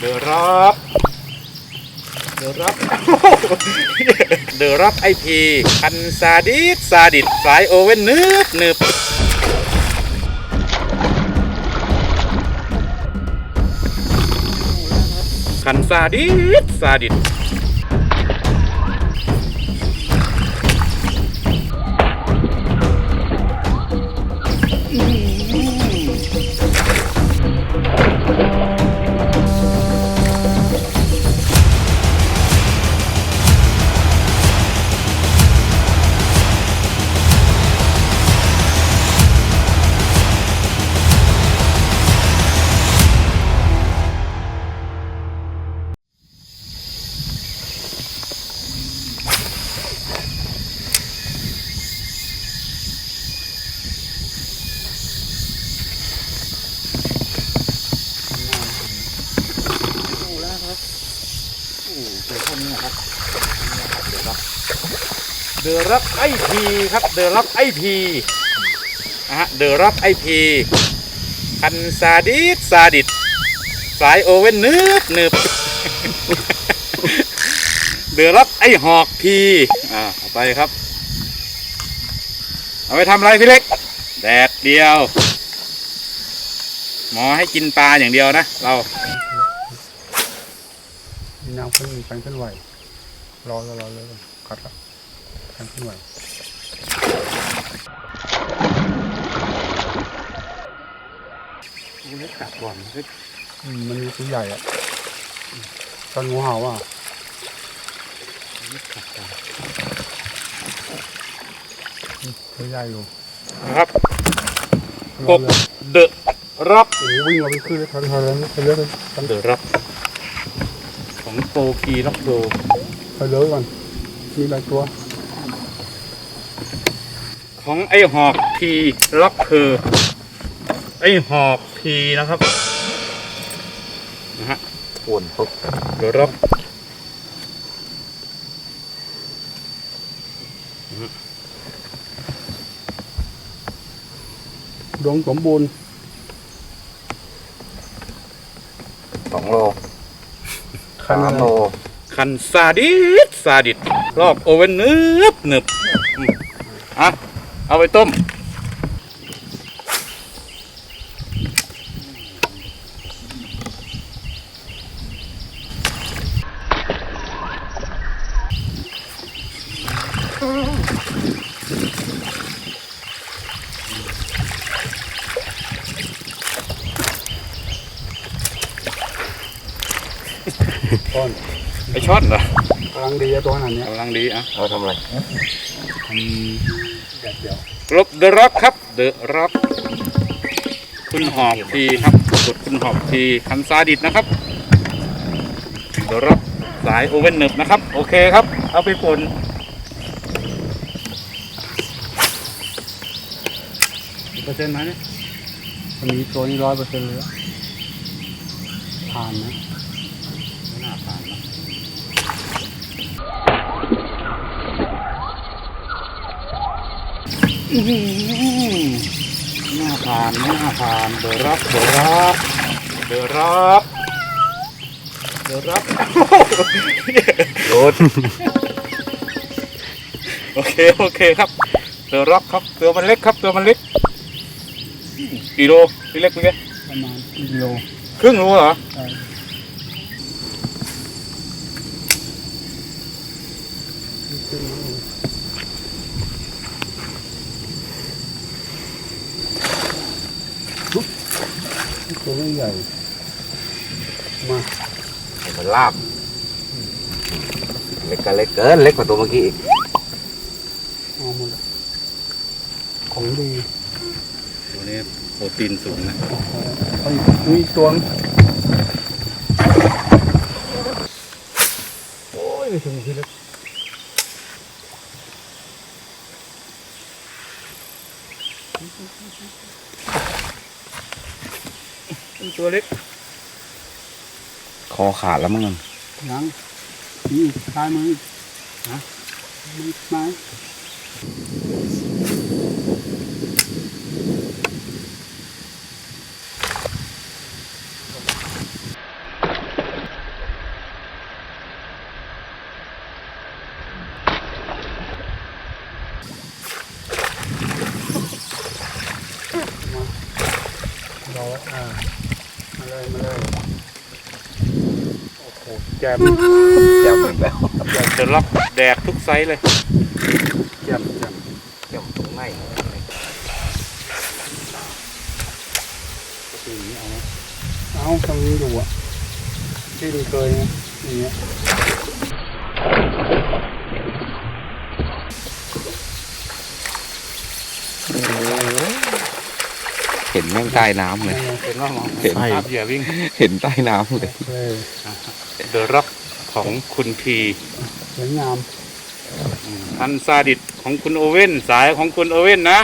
เดอรับเดอรับเดอรับไอพีคันซาดิสซาดิสสายโอเว่นนึบนึบคันซาดิสซาดิส เจอพวกนี้นะครับเดอะร็อกเดอร็อกไอพีครับเดอะร็อกไอพีนะฮะเดอะร็อกไอพีคันซาดิสซาดิสสายโอเว่นนึบนึบเดือร็อกไอหอกพีอ่าเอาไปครับ เอาไปทำอะไรพี่เล็ก แดดเดียว หมอให้กินปลาอย่างเดียวนะ เรา มีน้ำขึ้นมีการเคลื่อนไหวรอรอรอเลยคัดละการเคลื่อนไหวเล็กกัดก่อนเล็กอืมมันมีตัวใหญ่อะตอนงูเห่าอะกัดก่อนตัวใหญ่อยู่นะครับรกอบเลยเดอะร็อกโอ้โหวิ่งเราไปขึ้นเลยทันทันเลยไปเรื่อยเลยทันเดอะร็อ กของโปรกีล็อกโดไปเลยก่อนมีหลายตัว ของไอหอกพีล็อกเพอไอหอกพีนะครับนะฮะป่วนปุ๊บเดอะร็อกดวงสมบูรณ์สองโล คันสามอะไรโลคันซาดิสซาดิสรอบโอเว่นนึบนึบอืมอะเอาไปต้ม ก้อนไปช็อตเหรอกำลังดีอะตัวขนาดเนี้ยกำลังดีอะเอาทำอะไรทำแดดเดียวกลบเดอะร็อกครับ เดอะร็อกคุณหอบทีครับกดคุณหอบทีคันซาดิสนะครับเดอะร็อกสายโอเว่นหนึบนะครับ โอเคครับ เอาไปป่นเปอร์เซ็นต์ไหมเนี่ยวันนี้ตัวนี้ร้อยเปอร์เซ็นต์เลยอะผ่านนะ ไม่น่าผ่านนะอื้อ หือไม่น่าผ่านไม่น่าผ่านเดอะร็อกเดอะร็อกเดอะร็อกเดอะร็อกโดดโอเคโอเคครับเรือร็อกครับตัวมันเล็กครับตัวมันเล็กกี่โลพี่เล็กพี่เล็กประมาณกิโลครึ่งโลเหรอ ตัวไม่ใหญ่ มามันลาบ เล็กก็เล็กเกิน เล็กกว่าตัวเมื่อกี้อีกเอาหมดละของดีตัวนี้โปรตีนสูงนะเอาอีกมีอีกตัวนึงโอ้ยไม่ถึงพี่เล็ก ตัวเล็กคอขาดแล้วมั้งยังนี่ซ้ายมือฮะมือไม้ ราอ่ามาเลยมาเลยโอ้โหแจ่มแจ่มอีกแล้วแจมจะรับแดดทุกไซส์เลยแจ่มแจ่มแจ่มตรงไหนเอาเอาตรงนี้ดูอะที่ดูเคยนะอย่างเงี้ย ห็นแม่งใต้น้ำเลย เห็นว่ามองเห็น ภาพเหยื่อวิ่งเห็นใต้น้ำเลยเลยเดอะล็อกของคุณทีสวยงามพันซาดิสของคุณโอเว่น สายของคุณโอเว่นนะ